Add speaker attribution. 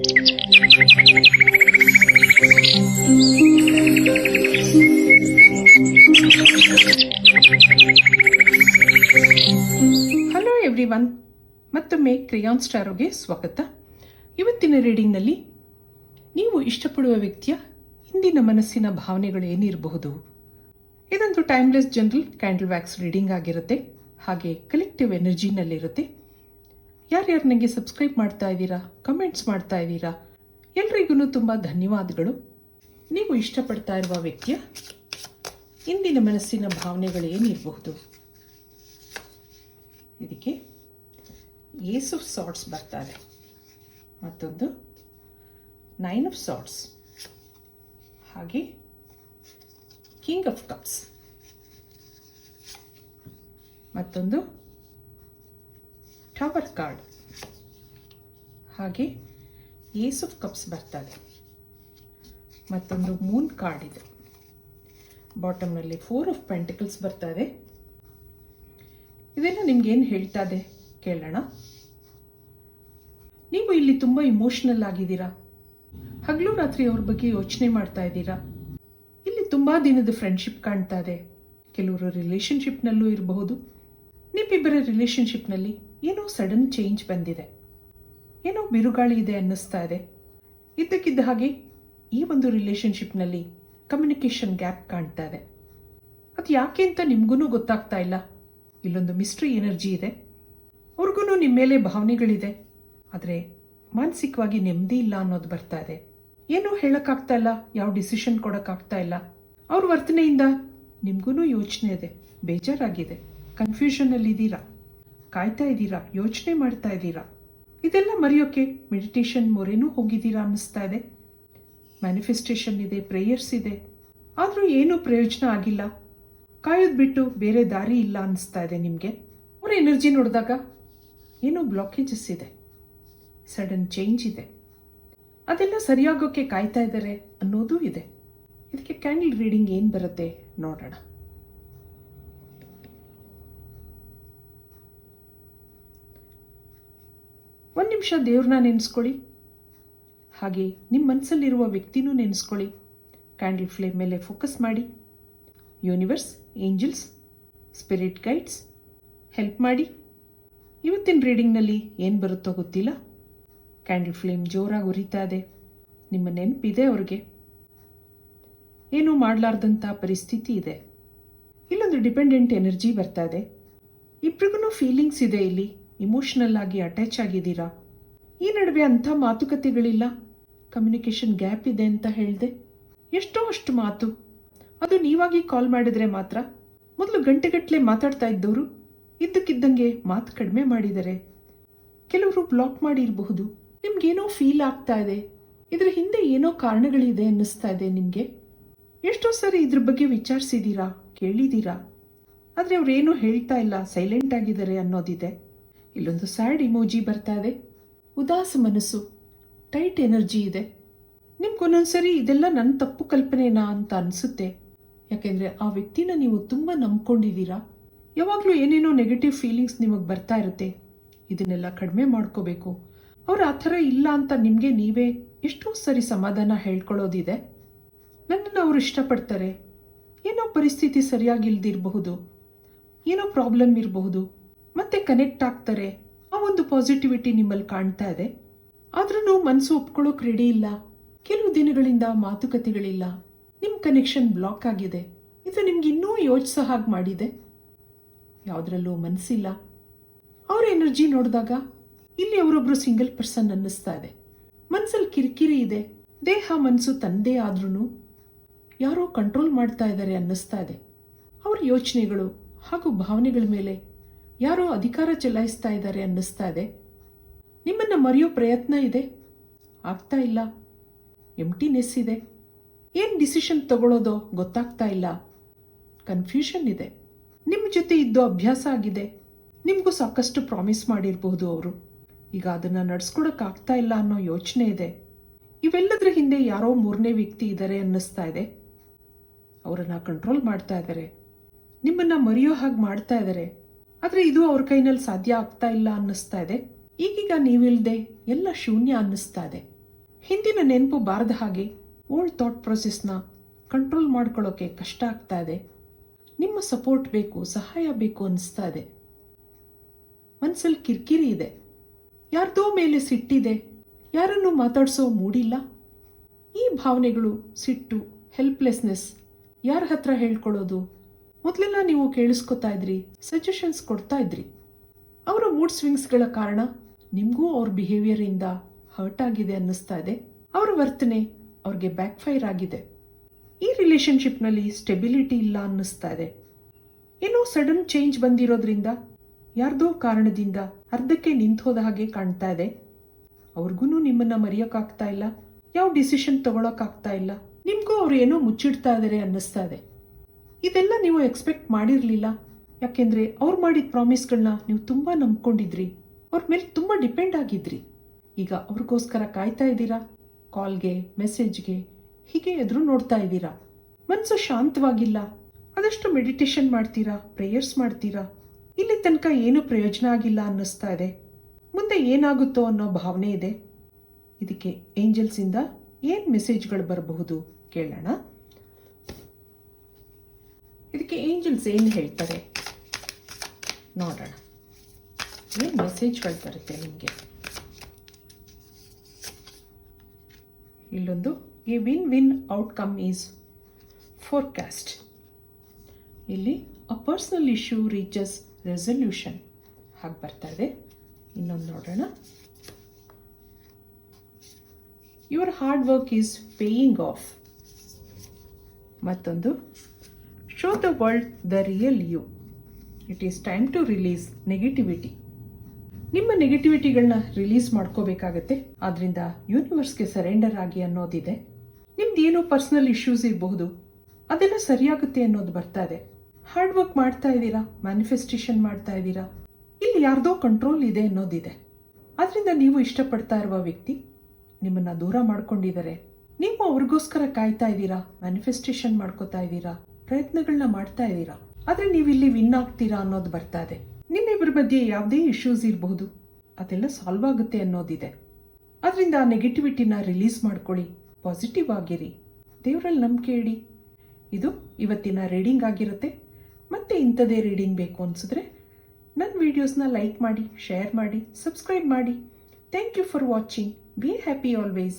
Speaker 1: Hello everyone ಮತ್ತೊಮ್ಮೆ ಕ್ರಿಯಾನ್ ಸ್ಟಾರೋಗೆ ಸ್ವಾಗತ. ಇವತ್ತಿನ ರೀಡಿಂಗ್ನಲ್ಲಿ ನೀವು ಇಷ್ಟಪಡುವ ವ್ಯಕ್ತಿಯ ಹಿಂದಿನ ಮನಸ್ಸಿನ ಭಾವನೆಗಳು ಏನಿರಬಹುದು? ಇದೊಂದು timeless general candle wax reading ಆಗಿರುತ್ತೆ. ಹಾಗೆ ಕಲೆಕ್ಟಿವ್ ಎನರ್ಜಿನಲ್ಲಿರುತ್ತೆ ಯಾರ್ಯಾರು ನನಗೆ ಸಬ್ಸ್ಕ್ರೈಬ್ ಮಾಡ್ತಾ ಇದ್ದೀರಾ ಕಮೆಂಟ್ಸ್ ಮಾಡ್ತಾ ಇದ್ದೀರಾ, ಎಲ್ರಿಗೂ ತುಂಬ ಧನ್ಯವಾದಗಳು. ನೀವು ಇಷ್ಟಪಡ್ತಾ ಇರುವ ವ್ಯಕ್ತಿಯ ಇಂದಿನ ಮನಸ್ಸಿನ ಭಾವನೆಗಳೇನಿರಬಹುದು ಇದಕ್ಕೆ ಏಸ್ ಆಫ್ ಸಾಟ್ಸ್ ಬರ್ತಾರೆ. ಮತ್ತೊಂದು, ನೈನ್ ಆಫ್ ಸಾಟ್ಸ್ ಹಾಗೆ, ಕಿಂಗ್ ಆಫ್ ಕಪ್ಸ್. ಮತ್ತೊಂದು, ಟವರ್ ಕಾರ್ಡ್. ಹಾಗೆ ಏಸ್ ಆಫ್ ಕಪ್ಸ್ ಬರ್ತದೆ ಮತ್ತೊಂದು ಮೂನ್ ಕಾರ್ಡ್ ಇದೆ. ಬಾಟಮ್ನಲ್ಲಿ ಫೋರ್ ಆಫ್ ಪೆಂಟಿಕಲ್ಸ್ ಬರ್ತಾ ಇದೆ ಇದೆಲ್ಲ ನಿಮ್ಗೇನು ಇದೆ? ಕೇಳೋಣ. ನೀವು ಇಲ್ಲಿ ತುಂಬ ಇಮೋಷ್ನಲ್ ಆಗಿದ್ದೀರಾ? ಹಗಲು ರಾತ್ರಿ ಅವ್ರ ಬಗ್ಗೆ ಯೋಚನೆ ಮಾಡ್ತಾ ಇದ್ದೀರಾ? ಇಲ್ಲಿ ತುಂಬ ದಿನದ ಫ್ರೆಂಡ್ಶಿಪ್ ಕಾಣ್ತಾ ಇದೆ. ಕೆಲವರು ರಿಲೇಶನ್ಶಿಪ್ನಲ್ಲೂ ಇರಬಹುದು. ನಿಮ್ಮಿಬ್ಬರ ರಿಲೇಶನ್ಶಿಪ್ನಲ್ಲಿ ಏನೋ ಸಡನ್ ಚೇಂಜ್ ಬಂದಿದೆ. ಏನೋ ಬಿರುಗಾಳಿ ಇದೆ ಅನ್ನಿಸ್ತಾ ಇದೆ. ಇದ್ದಕ್ಕಿದ್ದ ಹಾಗೆ ಈ ಒಂದು ರಿಲೇಶನ್ಶಿಪ್ನಲ್ಲಿ ಕಮ್ಯುನಿಕೇಷನ್ ಗ್ಯಾಪ್ ಕಾಣ್ತಾ ಇದೆ. ಅದು ಯಾಕೆ ಅಂತ ನಿಮ್ಗೂ ಗೊತ್ತಾಗ್ತಾ ಇಲ್ಲ. ಇಲ್ಲೊಂದು ಮಿಸ್ಟ್ರಿ ಎನರ್ಜಿ ಇದೆ. ಅವ್ರಿಗೂ ನಿಮ್ಮ ಮೇಲೆ ಭಾವನೆಗಳಿದೆ. ಆದರೆ ಮಾನಸಿಕವಾಗಿ ನೆಮ್ಮದಿ ಇಲ್ಲ ಅನ್ನೋದು ಬರ್ತಾ ಇದೆ. ಏನೂ ಹೇಳೋಕ್ಕಾಗ್ತಾ ಇಲ್ಲ, ಯಾವ ಡಿಸಿಷನ್ ಕೊಡೋಕ್ಕಾಗ್ತಾ ಇಲ್ಲ. ಅವ್ರ ವರ್ತನೆಯಿಂದ ನಿಮ್ಗೂ ಯೋಚನೆ ಇದೆ, ಬೇಜಾರಾಗಿದೆ ಕನ್ಫ್ಯೂಷನಲ್ಲಿದ್ದೀರಾ ಕಾಯ್ತಾ ಇದ್ದೀರಾ? ಯೋಚನೆ ಮಾಡ್ತಾ ಇದ್ದೀರಾ? ಇದೆಲ್ಲ ಮರೆಯೋಕೆ ಮೆಡಿಟೇಷನ್ ಮೊರೆನೂ ಹೋಗಿದ್ದೀರಾ ಅನ್ನಿಸ್ತಾ ಇದೆ. ಮ್ಯಾನಿಫೆಸ್ಟೇಷನ್ ಇದೆ ಪ್ರೇಯರ್ಸ್ ಇದೆ. ಆದರೂ ಏನೂ ಪ್ರಯೋಜನ ಆಗಿಲ್ಲ. ಕಾಯೋದು ಬಿಟ್ಟು ಬೇರೆ ದಾರಿ ಇಲ್ಲ ಅನ್ನಿಸ್ತಾ ಇದೆ ನಿಮಗೆ. ಅವರ ಎನರ್ಜಿ ನೋಡಿದಾಗ ಏನೋ ಬ್ಲಾಕೇಜಸ್ ಇದೆ. ಸಡನ್ ಚೇಂಜ್ ಇದೆ. ಅದೆಲ್ಲ ಸರಿಯಾಗೋಕ್ಕೆ ಕಾಯ್ತಾ ಇದ್ದಾರೆ ಅನ್ನೋದೂ ಇದೆ. ಇದಕ್ಕೆ ಕ್ಯಾಂಡಲ್ ರೀಡಿಂಗ್ ಏನು ಬರುತ್ತೆ ನೋಡೋಣ. ಒಂದು ನಿಮಿಷ ದೇವ್ರನ್ನ ನೆನೆಸ್ಕೊಳ್ಳಿ. ಹಾಗೆ ನಿಮ್ಮ ಮನಸ್ಸಲ್ಲಿರುವ ವ್ಯಕ್ತಿನೂ ನೆನೆಸ್ಕೊಳ್ಳಿ. ಕ್ಯಾಂಡಲ್ ಫ್ಲೇಮ್ ಮೇಲೆ ಫೋಕಸ್ ಮಾಡಿ. Universe angels spirit guides help ಮಾಡಿ. ಇವತ್ತಿನ ರೀಡಿಂಗ್ನಲ್ಲಿ ಏನು ಬರುತ್ತೋ ಗೊತ್ತಿಲ್ಲ. ಕ್ಯಾಂಡಲ್ ಫ್ಲೇಮ್ ಜೋರಾಗಿ ಉರಿತಾ ಇದೆ. ನಿಮ್ಮ ನೆನಪಿದೆ ಅವ್ರಿಗೆ. ಏನೂ ಮಾಡಲಾರ್ದಂಥ ಪರಿಸ್ಥಿತಿ ಇದೆ. ಇಲ್ಲೊಂದು ಡಿಪೆಂಡೆಂಟ್ ಎನರ್ಜಿ ಬರ್ತಾ ಇದೆ. ಇಬ್ರಿಗೂ ಫೀಲಿಂಗ್ಸ್ ಇದೆ ಇಲ್ಲಿ. ಇಮೋಷನಲ್ ಆಗಿ ಅಟ್ಯಾಚ್ ಆಗಿದ್ದೀರಾ? ಈ ನಡುವೆ ಅಂಥ ಮಾತುಕತೆಗಳಿಲ್ಲ. ಕಮ್ಯುನಿಕೇಷನ್ ಗ್ಯಾಪ್ ಇದೆ ಅಂತ ಹೇಳಿದೆ. ಎಷ್ಟೋ ಅಷ್ಟು ಮಾತು. ಅದು ನೀವಾಗಿ ಕಾಲ್ ಮಾಡಿದ್ರೆ ಮಾತ್ರ. ಮೊದಲು ಗಂಟೆಗಟ್ಟಲೆ ಮಾತಾಡ್ತಾ ಇದ್ದವರು ಇದ್ದಕ್ಕಿದ್ದಂಗೆ ಮಾತು ಕಡಿಮೆ ಮಾಡಿದರೆ. ಕೆಲವರು ಬ್ಲಾಕ್ ಮಾಡಿರಬಹುದು. ನಿಮ್ಗೇನೋ ಫೀಲ್ ಆಗ್ತಾ ಇದೆ. ಇದರ ಹಿಂದೆ ಏನೋ ಕಾರಣಗಳಿದೆ ಅನ್ನಿಸ್ತಾ ಇದೆ ನಿಮಗೆ. ಎಷ್ಟೋ ಸಾರಿ ಇದ್ರ ಬಗ್ಗೆ ವಿಚಾರಿಸಿದ್ದೀರಾ ಕೇಳಿದ್ದೀರಾ ಆದರೆ ಅವರೇನೂ ಹೇಳ್ತಾ ಇಲ್ಲ ಸೈಲೆಂಟ್ ಆಗಿದ್ದಾರೆ ಅನ್ನೋದಿದೆ. ಇಲ್ಲೊಂದು ಸ್ಯಾಡ್ ಇಮೋಜಿ ಬರ್ತಾ ಇದೆ ಉದಾಸ ಮನಸ್ಸು ಟೈಟ್ ಎನರ್ಜಿ ಇದೆ. ನಿಮ್ಗೊಂದೊಂದ್ಸರಿ ಇದೆಲ್ಲ ನನ್ನ ತಪ್ಪು ಕಲ್ಪನೆನಾ ಅಂತ ಅನಿಸುತ್ತೆ. ಯಾಕೆಂದರೆ ಆ ವ್ಯಕ್ತಿನ ನೀವು ತುಂಬ ನಂಬ್ಕೊಂಡಿದ್ದೀರಾ? ಯಾವಾಗಲೂ ಏನೇನೋ ನೆಗೆಟಿವ್ ಫೀಲಿಂಗ್ಸ್ ನಿಮಗೆ ಬರ್ತಾ ಇರುತ್ತೆ. ಇದನ್ನೆಲ್ಲ ಕಡಿಮೆ ಮಾಡ್ಕೋಬೇಕು. ಅವ್ರು ಆ ಥರ ಇಲ್ಲ ಅಂತ ನಿಮಗೆ ನೀವೇ ಎಷ್ಟೋ ಸರಿ ಸಮಾಧಾನ ಹೇಳ್ಕೊಳ್ಳೋದಿದೆ. ನನ್ನನ್ನು ಅವರು ಇಷ್ಟಪಡ್ತಾರೆ. ಏನೋ ಪರಿಸ್ಥಿತಿ ಸರಿಯಾಗಿಲ್ದಿರಬಹುದು. ಏನೋ ಪ್ರಾಬ್ಲಮ್ ಇರಬಹುದು. ಮತ್ತೆ ಕನೆಕ್ಟ್ ಆಗ್ತಾರೆ. ಆ ಒಂದು ಪಾಸಿಟಿವಿಟಿ ನಿಮ್ಮಲ್ಲಿ ಕಾಣ್ತಾ ಇದೆ. ಆದ್ರೂ ಮನಸ್ಸು ಒಪ್ಕೊಳ್ಳೋಕೆ ರೆಡಿ ಇಲ್ಲ. ಕೆಲವು ದಿನಗಳಿಂದ ಮಾತುಕತೆಗಳಿಲ್ಲ. ನಿಮ್ಮ ಕನೆಕ್ಷನ್ ಬ್ಲಾಕ್ ಆಗಿದೆ. ಇದು ನಿಮ್ಗೆ ಇನ್ನೂ ಯೋಚಿಸೋ ಹಾಗೆ ಮಾಡಿದೆ. ಯಾವುದ್ರಲ್ಲೂ ಮನಸ್ಸಿಲ್ಲ ಅವ್ರ ಎನರ್ಜಿ ನೋಡಿದಾಗ ಇಲ್ಲಿ ಅವರೊಬ್ಬರು ಸಿಂಗಲ್ ಪರ್ಸನ್ ಅನ್ನಿಸ್ತಾ ಇದೆ. ಮನಸ್ಸಲ್ಲಿ ಕಿರಿಕಿರಿ ಇದೆ. ದೇಹ ಮನಸ್ಸು ತಂದೆ ಆದ್ರೂ ಯಾರೋ ಕಂಟ್ರೋಲ್ ಮಾಡ್ತಾ ಇದ್ದಾರೆ ಅನ್ನಿಸ್ತಾ ಇದೆ. ಅವ್ರ ಯೋಚನೆಗಳು ಹಾಗೂ ಭಾವನೆಗಳ ಮೇಲೆ ಯಾರೋ ಅಧಿಕಾರ ಚಲಾಯಿಸ್ತಾ ಇದ್ದಾರೆ ಅನ್ನಿಸ್ತಾ ಇದೆ. ನಿಮ್ಮನ್ನು ಮರೆಯೋ ಪ್ರಯತ್ನ ಇದೆ. ಆಗ್ತಾ ಇಲ್ಲ. ಎಂಟಿನೆಸ್ ಇದೆ. ಏನು ಡಿಸಿಷನ್ ತಗೊಳ್ಳೋದೋ ಗೊತ್ತಾಗ್ತಾ ಇಲ್ಲ. ಕನ್ಫ್ಯೂಷನ್ ಇದೆ. ನಿಮ್ಮ ಜೊತೆ ಇದ್ದು ಅಭ್ಯಾಸ ಆಗಿದೆ. ನಿಮಗೂ ಸಾಕಷ್ಟು ಪ್ರಾಮಿಸ್ ಮಾಡಿರಬಹುದು ಅವರು. ಈಗ ಅದನ್ನು ನಡ್ಸ್ಕೊಡೋಕ್ಕಾಗ್ತಾ ಇಲ್ಲ ಅನ್ನೋ ಯೋಚನೆ ಇದೆ. ಇವೆಲ್ಲದರ ಹಿಂದೆ ಯಾರೋ ಮೂರನೇ ವ್ಯಕ್ತಿ ಇದ್ದಾರೆ ಅನ್ನಿಸ್ತಾ ಇದೆ. ಅವರನ್ನು ಕಂಟ್ರೋಲ್ ಮಾಡ್ತಾ ಇದ್ದಾರೆ. ನಿಮ್ಮನ್ನ ಮರೆಯೋ ಹಾಗೆ ಮಾಡ್ತಾ ಇದ್ದಾರೆ. ಆದರೆ ಇದು ಅವ್ರ ಕೈನಲ್ಲಿ ಸಾಧ್ಯ ಆಗ್ತಾ ಇಲ್ಲ ಅನ್ನಿಸ್ತಾ ಇದೆ. ಈಗೀಗ ನೀವಿಲ್ಲದೆ ಎಲ್ಲ ಶೂನ್ಯ ಅನ್ನಿಸ್ತಾ ಇದೆ. ಹಿಂದಿನ ನೆನಪು ಬಾರದ ಹಾಗೆ ಓಲ್ಡ್ ಥಾಟ್ ಪ್ರೊಸೆಸ್ನ ಕಂಟ್ರೋಲ್ ಮಾಡ್ಕೊಳ್ಳೋಕೆ ಕಷ್ಟ ಆಗ್ತಾ ಇದೆ. ನಿಮ್ಮ ಸಪೋರ್ಟ್ ಬೇಕು, ಸಹಾಯ ಬೇಕು ಅನ್ನಿಸ್ತಾ ಇದೆ. ಮನಸ್ಸಲ್ಲಿ ಕಿರಿಕಿರಿ ಇದೆ. ಯಾರ್ದೋ ಮೇಲೆ ಸಿಟ್ಟಿದೆ. ಯಾರನ್ನು ಮಾತಾಡಿಸೋ ಮೂಡಿಲ್ಲ. ಈ ಭಾವನೆಗಳು ಸಿಟ್ಟು ಹೆಲ್ಪ್ಲೆಸ್ನೆಸ್ ಯಾರ ಹತ್ರ ಹೇಳ್ಕೊಳ್ಳೋದು ಮೊದಲೆಲ್ಲ ನೀವು ಕೇಳಿಸ್ಕೊತಾ ಇದ್ರಿ ಸಜೆಷನ್ಸ್ ಕೊಡ್ತಾ ಇದ್ರಿ. ಅವರ ಮೂಡ್ ಸ್ವಿಂಗ್ಸ್ಗಳ ಕಾರಣ ನಿಮಗೂ ಅವ್ರ ಬಿಹೇವಿಯರಿಂದ ಹರ್ಟ್ ಆಗಿದೆ ಅನ್ನಿಸ್ತಾ ಇದೆ. ಅವರ ವರ್ತನೆ ಅವ್ರಿಗೆ ಬ್ಯಾಕ್ ಫೈರ್ ಆಗಿದೆ. ಈ ರಿಲೇಶನ್ಶಿಪ್ನಲ್ಲಿ ಸ್ಟೆಬಿಲಿಟಿ ಇಲ್ಲ ಅನ್ನಿಸ್ತಾ ಇದೆ. ಏನೋ ಸಡನ್ ಚೇಂಜ್ ಬಂದಿರೋದ್ರಿಂದ, ಯಾರ್ದೋ ಕಾರಣದಿಂದ ಅರ್ಧಕ್ಕೆ ನಿಂತು ಹೋದ ಹಾಗೆ ಕಾಣ್ತಾ ಇದೆ. ಅವ್ರಿಗೂ ನಿಮ್ಮನ್ನ ಮರೆಯೋಕ್ಕಾಗ್ತಾ ಇಲ್ಲ. ಯಾವ ಡಿಸಿಷನ್ ತಗೊಳಕ್ಕಾಗ್ತಾ ಇಲ್ಲ. ನಿಮ್ಗೂ ಅವ್ರು ಏನೋ ಮುಚ್ಚಿಡ್ತಾ ಇದ್ದಾರೆ ಅನ್ನಿಸ್ತಾ ಇದೆ. ಇದೆಲ್ಲ ನೀವು ಎಕ್ಸ್ಪೆಕ್ಟ್ ಮಾಡಿರಲಿಲ್ಲ. ಯಾಕೆಂದರೆ ಅವ್ರು ಮಾಡಿದ ಪ್ರಾಮಿಸ್ಗಳನ್ನ ನೀವು ತುಂಬ ನಂಬ್ಕೊಂಡಿದ್ರಿ. ಅವ್ರ ಮೇಲೆ ತುಂಬ ಡಿಪೆಂಡ್ ಆಗಿದ್ರಿ. ಈಗ ಅವ್ರಿಗೋಸ್ಕರ ಕಾಯ್ತಾ ಇದ್ದೀರಾ? ಕಾಲ್ಗೆ ಮೆಸೇಜ್ಗೆ ಹೀಗೆ ಎದುರು ನೋಡ್ತಾ ಇದ್ದೀರಾ? ಮನಸ್ಸು ಶಾಂತವಾಗಿಲ್ಲ. ಆದಷ್ಟು ಮೆಡಿಟೇಷನ್ ಮಾಡ್ತೀರಾ? ಪ್ರೇಯರ್ಸ್ ಮಾಡ್ತೀರಾ? ಇಲ್ಲಿ ತನಕ ಏನು ಪ್ರಯೋಜನ ಆಗಿಲ್ಲ ಅನ್ನಿಸ್ತಾ ಇದೆ. ಮುಂದೆ ಏನಾಗುತ್ತೋ ಅನ್ನೋ ಭಾವನೆ ಇದೆ. ಇದಕ್ಕೆ ಏಂಜಲ್ಸಿಂದ ಏನು ಮೆಸೇಜ್ಗಳು ಬರಬಹುದು ಕೇಳೋಣ. ಇದಕ್ಕೆ ಏಂಜಲ್ಸ್ ಏನು ಹೇಳ್ತಾರೆ? ನೋಡೋಣ. ಏನು ಮೆಸೇಜ್ಗಳು ಬರುತ್ತೆ ನಿಮಗೆ? ಇಲ್ಲೊಂದು ಈ win win outcome is forecast ಇಲ್ಲಿ a personal issue reaches resolution ಹಾಗೆ ಬರ್ತಾ ಇದೆ. ಇನ್ನೊಂದು ನೋಡೋಣ. Your hard work is paying off ಮತ್ತೊಂದು show the world the real you. It is time to release negativity ನಿಮ್ಮ ನೆಗೆಟಿವಿಟಿಗಳನ್ನ ರಿಲೀಸ್ ಮಾಡ್ಕೋಬೇಕಾಗತ್ತೆ. ಆದ್ರಿಂದ ಯೂನಿವರ್ಸ್ಗೆ ಸರೆಂಡರ್ ಆಗಿ ಅನ್ನೋದಿದೆ. ನಿಮ್ದು ಏನೋ ಪರ್ಸನಲ್ ಇಶ್ಯೂಸ್ ಇರಬಹುದು. ಅದೆಲ್ಲ ಸರಿಯಾಗುತ್ತೆ ಅನ್ನೋದು ಬರ್ತಾ ಇದೆ. ಹಾರ್ಡ್ ವರ್ಕ್ ಮಾಡ್ತಾ ಇದ್ದೀರಾ? ಮ್ಯಾನಿಫೆಸ್ಟೇಷನ್ ಮಾಡ್ತಾ ಇದ್ದೀರಾ? ಇಲ್ಲಿ ಯಾರ್ದೋ ಕಂಟ್ರೋಲ್ ಇದೆ ಅನ್ನೋದಿದೆ. ಆದ್ರಿಂದ ನೀವು ಇಷ್ಟಪಡ್ತಾ ಇರುವ ವ್ಯಕ್ತಿ ನಿಮ್ಮನ್ನ ದೂರ ಮಾಡ್ಕೊಂಡಿದ್ದಾರೆ. ನೀವು ಅವ್ರಿಗೋಸ್ಕರ ಕಾಯ್ತಾ ಇದ್ದೀರಾ? ಮ್ಯಾನಿಫೆಸ್ಟೇಷನ್ ಮಾಡ್ಕೋತಾ ಇದ್ದೀರಾ? ಪ್ರಯತ್ನಗಳನ್ನ ಮಾಡ್ತಾ ಇದ್ದೀರಾ? ಆದ್ರೆ ನೀವು ಇಲ್ಲಿ ವಿನ್ ಆಗ್ತೀರಾ ಅನ್ನೋದು ಬರ್ತಾ ಇದೆ. ನಿಮ್ಮಿಬ್ಬರ ಮಧ್ಯೆ ಯಾವುದೇ ಇಶ್ಯೂಸ್ ಇರಬಹುದು ಅದೆಲ್ಲ ಸಾಲ್ವ್ ಆಗುತ್ತೆ ಅನ್ನೋದಿದೆ. ಅದರಿಂದ ಆ ನೆಗೆಟಿವಿಟಿನ ರಿಲೀಸ್ ಮಾಡ್ಕೊಳ್ಳಿ. ಪಾಸಿಟಿವ್ ಆಗಿರಿ. ದೇವರಲ್ಲಿ ನಂಬಿಕೆ ಇಡಿ. ಇದು ಇವತ್ತಿನ ರೀಡಿಂಗ್ ಆಗಿರುತ್ತೆ. ಮತ್ತೆ ಇಂಥದೇ ರೀಡಿಂಗ್ ಬೇಕು ಅನಿಸಿದ್ರೆ ನನ್ನ ವೀಡಿಯೋಸ್ನ ಲೈಕ್ ಮಾಡಿ ಶೇರ್ ಮಾಡಿ ಸಬ್ಸ್ಕ್ರೈಬ್ ಮಾಡಿ. Thank you for watching be happy always